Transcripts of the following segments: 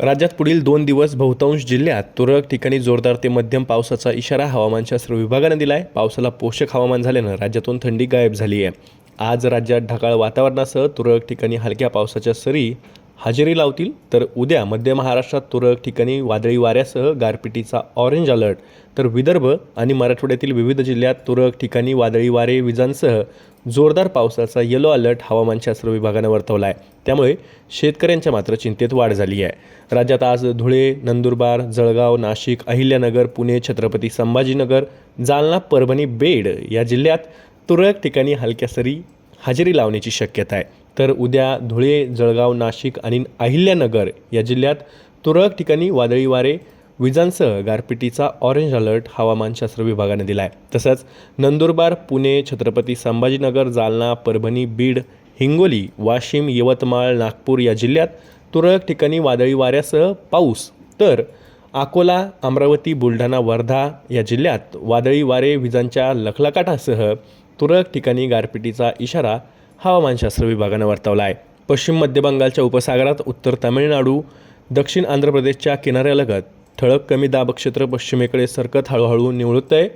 राज्यात पुढील दोन दिवस बहुतांश जिल्ह्यात तुरळक ठिकाणी जोरदार ते मध्यम पावसाचा इशारा हवामानशास्त्र विभागानं दिला आहे पावसाला पोषक हवामान झाल्यानं राज्यातून थंडी गायब झाली आहे आज राज्यात ढगाळ वातावरणासह तुरळक ठिकाणी हलक्या पावसाच्या सरी हजेरी लावतील तर उद्या मध्य महाराष्ट्रात तुरळक ठिकाणी वादळी वाऱ्यासह गारपिटीचा ऑरेंज अलर्ट तर विदर्भ आणि मराठवाड्यातील विविध जिल्ह्यात तुरळक ठिकाणी वादळी वारे विजांसह जोरदार पावसाचा येलो अलर्ट हवामानशास्त्र विभागानं वर्तवला आहे त्यामुळे शेतकऱ्यांच्या मात्र चिंतेत वाढ झाली आहे. राज्यात आज धुळे नंदुरबार जळगाव नाशिक अहिल्यानगर पुणे छत्रपती संभाजीनगर जालना परभणी बेड या जिल्ह्यात तुरळक ठिकाणी हलक्या सरी हजेरी लावण्याची शक्यता आहे. तर उद्या धुळे जळगाव नाशिक आणि अहिल्यानगर या जिल्ह्यात तुरळक ठिकाणी वादळी वारे. विजांसह गारपिटीचा ऑरेंज अलर्ट हवामानशास्त्र विभागाने दिला आहे तसंच नंदुरबार पुणे छत्रपती संभाजीनगर जालना परभणी बीड हिंगोली वाशिम यवतमाळ नागपूर या जिल्ह्यात तुरळक ठिकाणी वादळी वाऱ्यासह पाऊस. तर अकोला अमरावती बुलढाणा वर्धा या जिल्ह्यात वादळी वारे विजांच्या लखलकाटासह तुरळक ठिकाणी गारपिटीचा इशारा हवामानशास्त्र विभागानं वर्तवला आहे पश्चिम मध्य बंगालच्या उपसागरात उत्तर तामिळनाडू दक्षिण आंध्र प्रदेशच्या किनाऱ्यालगत ठळक कमी दाब क्षेत्र पश्चिमेकडे सरकत हळूहळू निवळत आहे.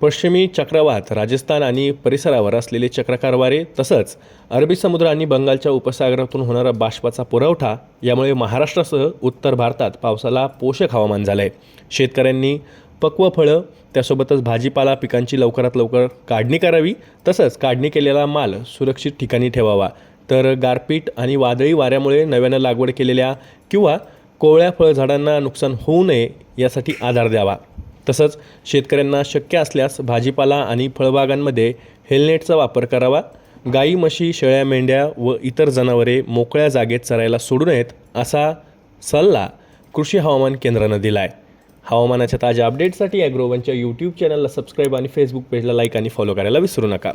पश्चिमी चक्रवात राजस्थान आणि परिसरावर असलेले चक्राकार वारे तसंच अरबी समुद्र आणि बंगालच्या उपसागरातून होणारा बाष्पाचा पुरवठा यामुळे महाराष्ट्रासह उत्तर भारतात पावसाला पोषक हवामान झालं आहे शेतकऱ्यांनी पक्व फळं त्यासोबतच भाजीपाला पिकांची लवकरात लवकर काढणी करावी तसंच काढणी केलेला माल सुरक्षित ठिकाणी ठेवावा. तर गारपीट आणि वादळी वाऱ्यामुळे नव्यानं लागवड केलेल्या किंवा कोवळ्या फळझाडांना नुकसान होऊ नये यासाठी आधार द्यावा. तसंच शेतकऱ्यांना शक्य असल्यास भाजीपाला आणि फळबागांमध्ये हेल्मेटचा वापर करावा. गाई म्हशी शेळ्या मेंढ्या व इतर जनावरे मोकळ्या जागेत चरायला सोडू नयेत असा सल्ला कृषी हवामान केंद्रानं दिला आहे हवामानाच्या ताज्या अपडेटसाठी ॲग्रोवनच्या यूट्यूब चॅनलला सबस्क्राईब आणि फेसबुक पेजला लाईक आणि फॉलो करायला विसरू नका.